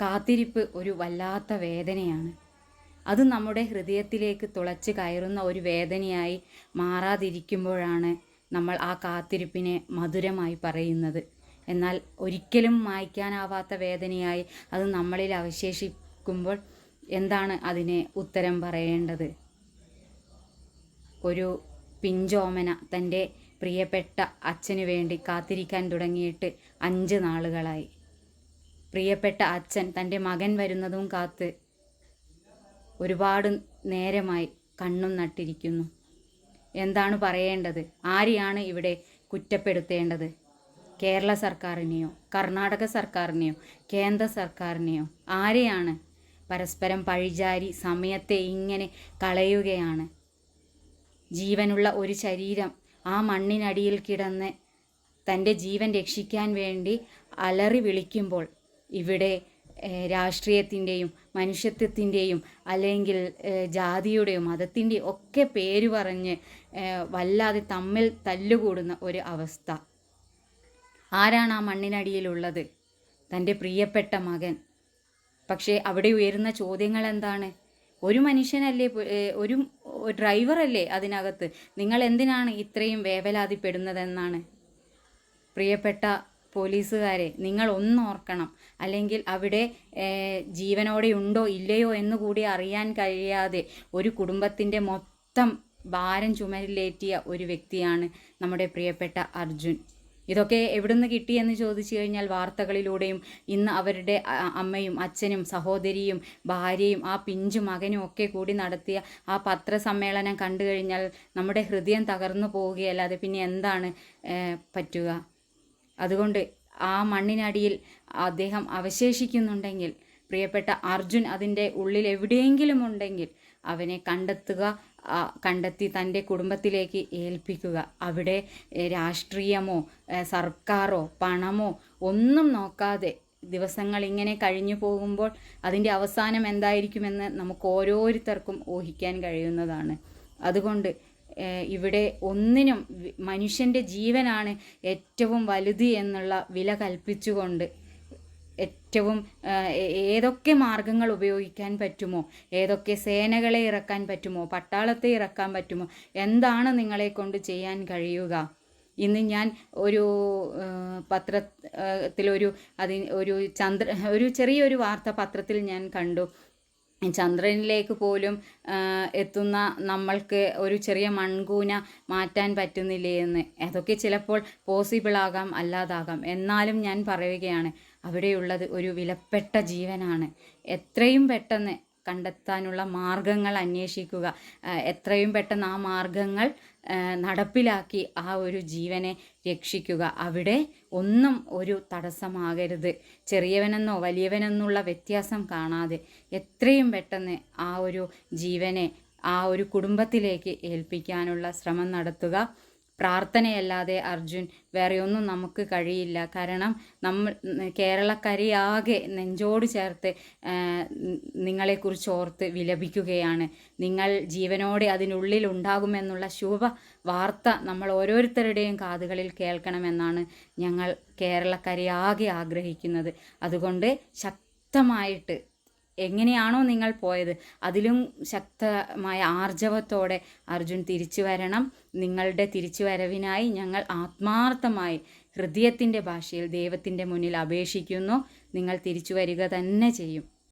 കാത്തിരിപ്പ് ഒരു വല്ലാത്ത വേദനയാണ്. അത് നമ്മുടെ ഹൃദയത്തിലേക്ക് തുളച്ച് കയറുന്ന ഒരു വേദനയായി മാറാതിരിക്കുമ്പോഴാണ് നമ്മൾ ആ കാത്തിരിപ്പിനെ മധുരമായി പറയുന്നത്. എന്നാൽ ഒരിക്കലും മായ്ക്കാനാവാത്ത വേദനയായി അത് നമ്മളിൽ അവശേഷിക്കുമ്പോൾ എന്താണ് അതിനെ ഉത്തരം പറയേണ്ടത്? ഒരു പിഞ്ചോമന തന്റെ പ്രിയപ്പെട്ട അച്ഛനു വേണ്ടി കാത്തിരിക്കാൻ തുടങ്ങിയിട്ട് അഞ്ച് നാളുകളായി. പ്രിയപ്പെട്ട അച്ഛൻ തന്റെ മകൻ വരുന്നതും കാത്ത് ഒരുപാട് നേരമായി കണ്ണും നട്ടിരിക്കുന്നു. എന്താണ് പറയേണ്ടത്? ആരെയാണ് ഇവിടെ കുറ്റപ്പെടുത്തേണ്ടത്? കേരള സർക്കാരിനെയോ കർണാടക സർക്കാരിനെയോ കേന്ദ്ര സർക്കാരിനെയോ? ആരെയാണ് പരസ്പരം പഴിചാരി സമയത്തെ ഇങ്ങനെ കളയുകയാണ്? ജീവനുള്ള ഒരു ശരീരം ആ മണ്ണിനടിയിൽ കിടന്ന് തന്റെ ജീവൻ രക്ഷിക്കാൻ വേണ്ടി അലറി വിളിക്കുമ്പോൾ ഇവിടെ രാഷ്ട്രീയത്തിന്റെയും മനുഷ്യത്വത്തിന്റെയും അല്ലെങ്കിൽ ജാതിയുടെയും മതത്തിന്റെയും ഒക്കെ പേര് പറഞ്ഞ് വല്ലാതെ തമ്മിൽ തല്ലുകൂടുന്ന ഒരു അവസ്ഥ. ആരാണ് ആ മണ്ണിനടിയിലുള്ളത്? തന്റെ പ്രിയപ്പെട്ട മകൻ. പക്ഷേ അവിടെ ഉയരുന്ന ചോദ്യങ്ങൾ എന്താണ് ഒരു മനുഷ്യനല്ലേ ഒരു ഡ്രൈവറല്ലേ അതിനകത്ത്? നിങ്ങൾ എന്തിനാണ് ഇത്രയും വേവലാതിപ്പെടുന്നതെന്നാണ്? പ്രിയപ്പെട്ട പോലീസുകാരെ നിങ്ങൾ ഒന്നോർക്കണം അല്ലെങ്കിൽ അവിടെ ജീവനോടെ ഉണ്ടോ ഇല്ലയോ എന്ന് കൂടി അറിയാൻ കഴിയാതെ ഒരു കുടുംബത്തിന്റെ മൊത്തം ഭാരം ചുമരിലേറ്റിയ ഒരു വ്യക്തിയാണ് നമ്മുടെ പ്രിയപ്പെട്ട അർജുൻ. ഇതൊക്കെ എവിടുന്ന് കിട്ടിയെന്ന് ചോദിച്ചു കഴിഞ്ഞാൽ വാർത്തകളിലൂടെയും ഇന്ന് അവരുടെ അമ്മയും അച്ഛനും സഹോദരിയും ഭാര്യയും ആ പിഞ്ചു മകനും ഒക്കെ കൂടി നടത്തിയ ആ പത്രസമ്മേളനം കണ്ടു കഴിഞ്ഞാൽ നമ്മുടെ ഹൃദയം തകർന്നു പോവുകയല്ലാതെ പിന്നെ എന്താണ് പറ്റുക? അതുകൊണ്ട് ആ മണ്ണിനടിയിൽ അദ്ദേഹം അവശേഷിക്കുന്നുണ്ടെങ്കിൽ പ്രിയപ്പെട്ട അർജുൻ അതിന്റെ ഉള്ളിൽ എവിടെയെങ്കിലും ഉണ്ടെങ്കിൽ അവനെ കണ്ടെത്തുക കണ്ടെത്തി തന്റെ കുടുംബത്തിലേക്ക് ഏൽപ്പിക്കുക. അവിടെ രാഷ്ട്രീയമോ സർക്കാരോ പണമോ ഒന്നും നോക്കാതെ ദിവസങ്ങൾ ഇങ്ങനെ കഴിഞ്ഞു പോകുമ്പോൾ അതിന്റെ അവസാനം എന്തായിരിക്കുമെന്ന് നമുക്ക് ഓരോരുത്തർക്കും ഊഹിക്കാൻ കഴിയുന്നതാണ്. അതുകൊണ്ട് ഇവിടെ ഒന്നിനും മനുഷ്യന്റെ ജീവനാണ് ഏറ്റവും വലുത് എന്നുള്ള വില കൽപ്പിച്ചുകൊണ്ട് ഏറ്റവും ഏതൊക്കെ മാർഗങ്ങൾ ഉപയോഗിക്കാൻ പറ്റുമോ ഏതൊക്കെ സേനകളെ ഇറക്കാൻ പറ്റുമോ പട്ടാളത്തെ ഇറക്കാൻ പറ്റുമോ എന്താണ് നിങ്ങളെ കൊണ്ട് ചെയ്യാൻ കഴിയുക? ഇന്ന് ഞാൻ ഒരു പത്രത്തിലൊരു അതിന് ഒരു ചന്ദ്ര ഒരു ചെറിയൊരു വാർത്ത പത്രത്തിൽ ഞാൻ കണ്ടു. ചന്ദ്രനിലേക്ക് പോലും എത്തുന്ന നമ്മൾക്ക് ഒരു ചെറിയ മൺകൂന മാറ്റാൻ പറ്റുന്നില്ലേ എന്ന്. അതൊക്കെ ചിലപ്പോൾ പോസിബിൾ ആകാം അല്ലാതാകാം. എന്നാലും ഞാൻ പറയുകയാണ് അവിടെയുള്ളത് ഒരു വിലപ്പെട്ട ജീവനാണ്. എത്രയും പെട്ടെന്ന് കണ്ടെത്താനുള്ള മാർഗങ്ങൾ അന്വേഷിക്കുക. എത്രയും പെട്ടെന്ന് ആ മാർഗങ്ങൾ നടപ്പിലാക്കി ആ ഒരു ജീവനെ രക്ഷിക്കുക. അവിടെ ഒന്നും ഒരു തടസ്സമാകരുത്. ചെറിയവനെന്നോ വലിയവനെന്നുള്ള വ്യത്യാസം കാണാതെ എത്രയും പെട്ടെന്ന് ആ ഒരു ജീവനെ ആ ഒരു കുടുംബത്തിലേക്ക് ഏൽപ്പിക്കാനുള്ള ശ്രമം നടത്തുക. പ്രാർത്ഥനയല്ലാതെ അർജുൻ വേറെയൊന്നും നമുക്ക് കഴിയില്ല. കാരണം നമ്മൾ കേരളക്കരയാകെ നെഞ്ചോട് ചേർത്ത് നിങ്ങളെക്കുറിച്ച് ഓർത്ത് വിലപിക്കുകയാണ്. നിങ്ങൾ ജീവനോടെ അതിനുള്ളിൽ ഉണ്ടാകുമെന്നുള്ള ശുഭ വാർത്ത നമ്മൾ ഓരോരുത്തരുടെയും കാതുകളിൽ കേൾക്കണമെന്നാണ് ഞങ്ങൾ കേരളക്കരയാകെ ആഗ്രഹിക്കുന്നത്. അതുകൊണ്ട് ശക്തമായിട്ട് എങ്ങനെയാണോ നിങ്ങൾ പോയത്. അതിലും ശക്തമായ ആർജവത്തോടെ അർജുൻ തിരിച്ചു വരണം. നിങ്ങളുടെ തിരിച്ചു വരവിനായി ഞങ്ങൾ ആത്മാർത്ഥമായി ഹൃദയത്തിന്റെ ഭാഷയിൽ ദൈവത്തിന്റെ മുന്നിൽ അപേക്ഷിക്കുന്നു. നിങ്ങൾ തിരിച്ചു വരിക തന്നെ ചെയ്യും.